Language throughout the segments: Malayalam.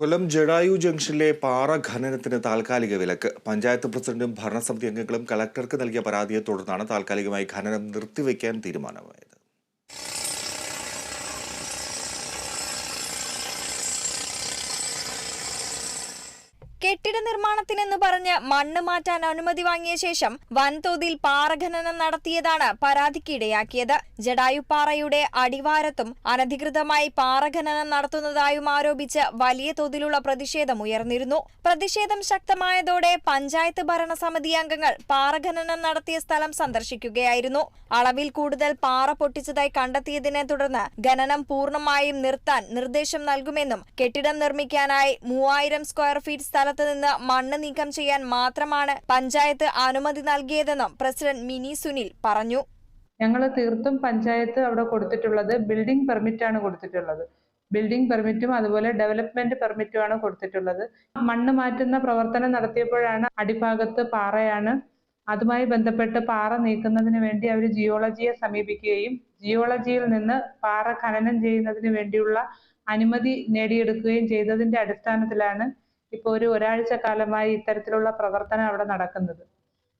കൊല്ലം ജഡായു ജംഗ്ഷനിലെ പാറ ഖനനത്തിന് താൽക്കാലിക വിലക്ക്. പഞ്ചായത്ത് പ്രസിഡന്റും ഭരണസമിതി അംഗങ്ങളും കളക്ടർക്ക് നൽകിയ പരാതിയെ തുടർന്നാണ് താൽക്കാലികമായി ഖനനം നിർത്തിവെക്കാൻ തീരുമാനമായത്. കെട്ടിട നിർമ്മാണത്തിനെന്ന് പറഞ്ഞ് മണ്ണ് മാറ്റാൻ അനുമതി വാങ്ങിയ ശേഷം വൻതോതിൽ പാറഖനനം നടത്തിയതാണ് പരാതിക്കിടയാക്കിയത് ജഡായുപ്പാറയുടെ അടിവാരത്തും അനധികൃതമായി പാറഖനനം നടത്തുന്നതായും ആരോപിച്ച് വലിയ തോതിലുള്ള പ്രതിഷേധം ഉയർന്നിരുന്നു. പ്രതിഷേധം ശക്തമായതോടെ പഞ്ചായത്ത് ഭരണസമിതി അംഗങ്ങൾ പാറഖനനം നടത്തിയ സ്ഥലം സന്ദർശിക്കുകയായിരുന്നു. അളവിൽ കൂടുതൽ പാറ പൊട്ടിച്ചതായി കണ്ടെത്തിയതിനെ തുടർന്ന് ഖനനം പൂർണമായും നിർത്താൻ നിർദ്ദേശം നൽകുമെന്നും കെട്ടിടം നിർമ്മിക്കാനായി മൂവായിരം സ്ക്വയർ ഫീറ്റ് സ്ഥലത്ത് നിന്ന് മണ്ണ് നീക്കം ചെയ്യാൻ മാത്രമാണ് പഞ്ചായത്ത് അനുമതി നൽകിയതെന്നും പ്രസിഡന്റ് മിനി സുനിൽ പറഞ്ഞു. ഞങ്ങൾ തീർത്തും പഞ്ചായത്ത് അവിടെ കൊടുത്തിട്ടുള്ളത് ബിൽഡിംഗ് പെർമിറ്റ് ആണ് കൊടുത്തിട്ടുള്ളത്. ബിൽഡിംഗ് പെർമിറ്റും അതുപോലെ ഡെവലപ്മെന്റ് പെർമിറ്റും ആണ് കൊടുത്തിട്ടുള്ളത്. മണ്ണ് മാറ്റുന്ന പ്രവർത്തനം നടത്തിയപ്പോഴാണ് അടിഭാഗത്ത് പാറയാണ്. അതുമായി ബന്ധപ്പെട്ട് പാറ നീക്കുന്നതിന് വേണ്ടി അവർ ജിയോളജിയെ സമീപിക്കുകയും ജിയോളജിയിൽ നിന്ന് പാറ ഖനനം ചെയ്യുന്നതിന് വേണ്ടിയുള്ള അനുമതി നേടിയെടുക്കുകയും ചെയ്തതിന്റെ അടിസ്ഥാനത്തിലാണ് ഇപ്പോൾ ഒരു ഒരാഴ്ച കാലമായി ഇത്തരത്തിലുള്ള പ്രവർത്തനം അവിടെ നടക്കുന്നത്.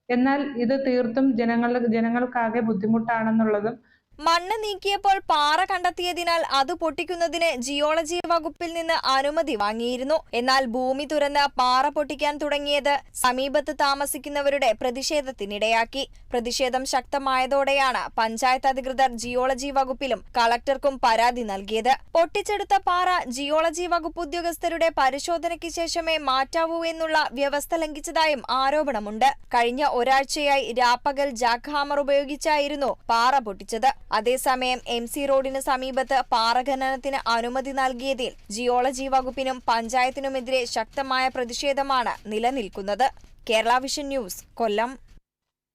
എന്നാൽ ഇത് തീർത്തും ജനങ്ങൾ ജനങ്ങൾക്കാകെ ബുദ്ധിമുട്ടാണെന്നുള്ളതും മണ്ണ് നീക്കിയപ്പോൾ പാറ കണ്ടെത്തിയതിനാൽ അത് പൊട്ടിക്കുന്നതിന് ജിയോളജി വകുപ്പിൽ നിന്ന് അനുമതി വാങ്ങിയിരുന്നു. എന്നാൽ ഭൂമി തുറന്ന് പാറ പൊട്ടിക്കാൻ തുടങ്ങിയത് സമീപത്ത് താമസിക്കുന്നവരുടെ പ്രതിഷേധത്തിനിടയാക്കി. പ്രതിഷേധം ശക്തമായതോടെയാണ് പഞ്ചായത്ത് അധികൃതർ ജിയോളജി വകുപ്പിലും കളക്ടർക്കും പരാതി നൽകിയത്. പൊട്ടിച്ചെടുത്ത പാറ ജിയോളജി വകുപ്പ് ഉദ്യോഗസ്ഥരുടെ പരിശോധനയ്ക്ക് ശേഷമേ മാറ്റാവൂ എന്നുള്ള വ്യവസ്ഥ ലംഘിച്ചതായും ആരോപണമുണ്ട്. കഴിഞ്ഞ ഒരാഴ്ചയായി രാപ്പകൽ ജാക്ക് ഹാമർ ഉപയോഗിച്ചായിരുന്നു പാറ പൊട്ടിച്ചത്. അതേസമയം എം സി റോഡിന് സമീപത്ത് പാറഖനനത്തിന് അനുമതി നൽകിയതിൽ ജിയോളജി വകുപ്പിനും പഞ്ചായത്തിനുമെതിരെ ശക്തമായ പ്രതിഷേധമാണ് നിലനിൽക്കുന്നത്. Kerala vision news Kollam.